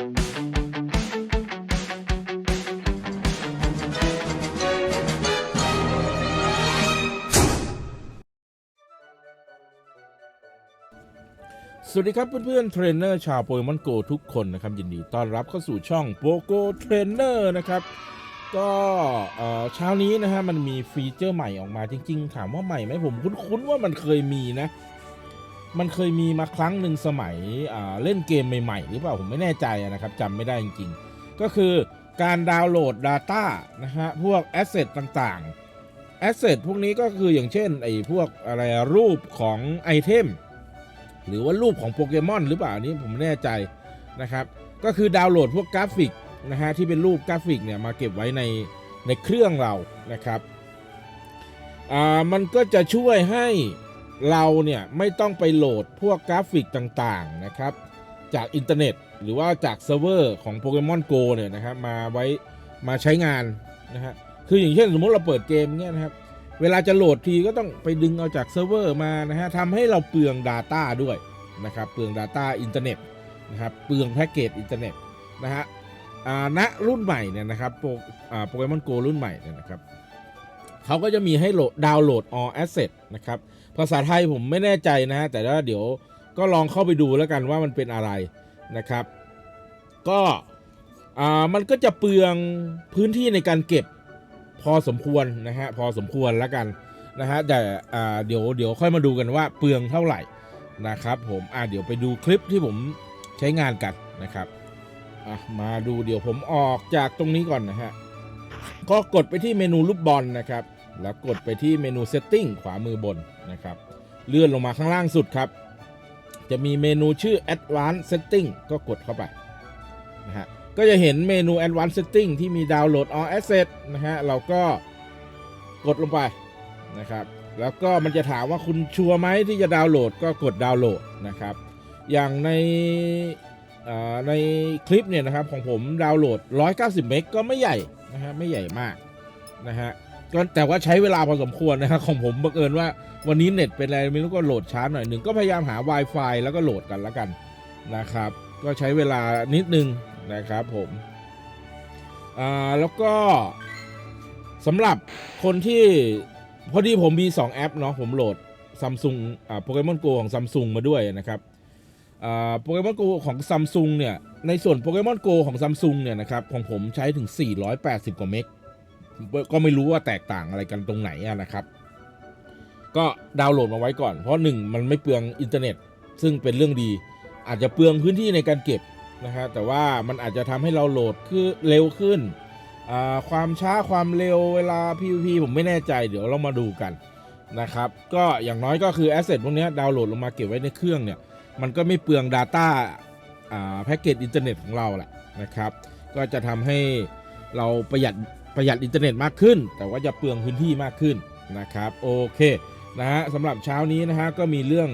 สวัสดีครับเพื่อนๆเทรนเนอร์ชาวโปเกมอนโกทุกคนนะครับ ยินดีต้อนรับเข้าสู่ช่องโปโกเทรนเนอร์นะครับ ก็เอ่อเช้านี้นะฮะมันมีฟีเจอร์ใหม่ออกมาจริง ๆ ถามว่าใหม่ไหมผมคุ้นๆว่ามันเคยมีนะ มันเคยมีมาครั้งหนึ่งสมัยเล่นเกมใหม่ๆ หรือเปล่าผมไม่แน่ใจนะครับจำไม่ได้จริงๆ ก็คือการดาวน์โหลด Data นะฮะพวกแอสเซทต่างๆแอสเซทพวกนี้ก็คืออย่างเช่นไอ้พวกอะไรรูปของไอเทมหรือว่ารูปของโปเกมอนหรือเปล่านนี้ผมไม่แน่ใจนะครับ ก็คือดาวน์โหลดพวกกราฟิกนะฮะที่เป็นรูปกราฟิกเนี่ยมาเก็บไว้ในในเครื่องเรานะครับ อ่ามันก็จะช่วยให้ เราเนี่ยไม่ต้องไปโหลดพวกกราฟิกต่างๆนะครับ จากอินเทอร์เน็ต หรือว่าจากเซิร์ฟเวอร์ของ Pokemon Go เนี่ยนะครับมาไว้มาใช้งานนะฮะคืออย่างเช่นสมมติเราเปิดเกมเนี่ยนะครับ เวลาจะโหลดทีก็ต้องไปดึงเอาจากเซิร์ฟเวอร์มานะฮะทำให้เราเปลือง Data ด้วยนะครับเปลือง Data อินเทอร์เน็ตนะครับเปลืองแพ็กเกจอินเทอร์เน็ตนะฮะอ่าณรุ่นใหม่เนี่ยนะครับโปอ่าโปเกมอนโกรุ่นใหม่เนี่ยนะครับ เขาก็จะมีให้โหลดดาวน์โหลด all asset นะครับ ภาษาไทยผมไม่แน่ใจนะฮะแต่ว่าเดี๋ยวก็ลองเข้าไปดูแล้วกันว่ามันเป็นอะไรนะครับ ก็อ่ามันก็จะเปลืองพื้นที่ในการเก็บพอสมควรนะฮะพอสมควรแล้วกันนะฮะแต่อ่าเดี๋ยวเดี๋ยวค่อยมาดูกันว่าเปลืองเท่าไหร่นะครับผมอ่าเดี๋ยวไปดูคลิปที่ผมใช้งานกันนะครับอะมาดูเดี๋ยวผมออกจากตรงนี้ก่อนนะฮะก็กดไปที่เมนูลูกบอลนะครับ แล้วกดไปที่เมนู Setting ขวามือบนนะครับ เลื่อนลงมาข้างล่างสุดครับ จะมีเมนูชื่อ Advanced Setting ก็กดเข้าไปนะฮะก็จะเห็นเมนู Advanced Setting ที่มีดาวน์โหลด All Asset นะฮะเราก็กดลงไปนะครับ แล้วก็มันจะถามว่าคุณชัวร์ไหมที่จะดาวน์โหลดก็กดดาวน์โหลดนะครับ อย่างในอ่อในคลิปเนี่ยนะครับของผมดาวน์โหลด 190 เมกก็ไม่ใหญ่นะฮะไม่ใหญ่มากนะฮะ ก็แต่ว่าใช้เวลาพอสมควรนะครับของผมบังเอิญว่าวันนี้เน็ตเป็นอะไรไม่รู้ก็โหลดช้าหน่อยหนึ่งก็พยายามหา Wi-Fi แล้วก็โหลดกันแล้วกันนะครับ ก็ใช้เวลานิดนึงนะครับผมอ่าแล้วก็สำหรับคนที่พอดีผมมี 2 แอปเนาะผมโหลด Samsung อ่าโปเกมอนโกของ Samsung มาด้วยนะครับอ่าโปเกมอนโกของ Samsung เนี่ยในส่วนโปเกมอนโกของ Samsung เนี่ยนะครับของผมใช้ถึง 480 กว่าเมก ก็ไม่รู้ว่าแตกต่างอะไรกันตรงไหนนะครับ ก็ดาวน์โหลดมาไว้ก่อน เพราะหนึ่งมันไม่เปลืองอินเทอร์เน็ต ซึ่งเป็นเรื่องดี อาจจะเปลืองพื้นที่ในการเก็บนะฮะแต่ว่ามันอาจจะทำให้เราโหลดคือเร็วขึ้น ความช้าความเร็วเวลา PVP ผมไม่แน่ใจเดี๋ยวเรามาดูกันนะครับ ก็อย่างน้อยก็คือแอสเซทพวกนี้ดาวน์โหลดลงมาเก็บไว้ในเครื่องเนี่ย มันก็ไม่เปลือง Data อ่าแพ็กเกจอินเทอร์เน็ตของเราแหละนะครับ ก็จะทำให้เราประหยัด ประหยัดอินเทอร์เน็ตมากขึ้น แต่ว่าจะเปลืองพื้นที่มากขึ้นนะครับโอเคนะฮะสำหรับเช้านี้นะฮะก็มีเรื่อง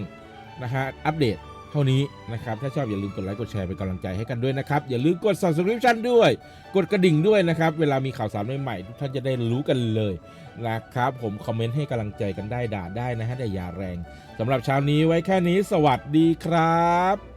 นะฮะอัปเดตเท่านี้นะครับถ้าชอบอย่าลืมกดไลค์กดแชร์เป็นกำลังใจให้กันด้วยนะครับ อย่าลืมกด subscription ด้วย กดกระดิ่งด้วยนะครับ เวลามีข่าวสารใหม่ๆทุกท่านจะได้รู้กันเลยนะครับ ผมคอมเมนต์ให้กำลังใจกันได้ด่าได้นะฮะแต่อย่าแรงสำหรับเช้านี้ไว้แค่นี้สวัสดีครับ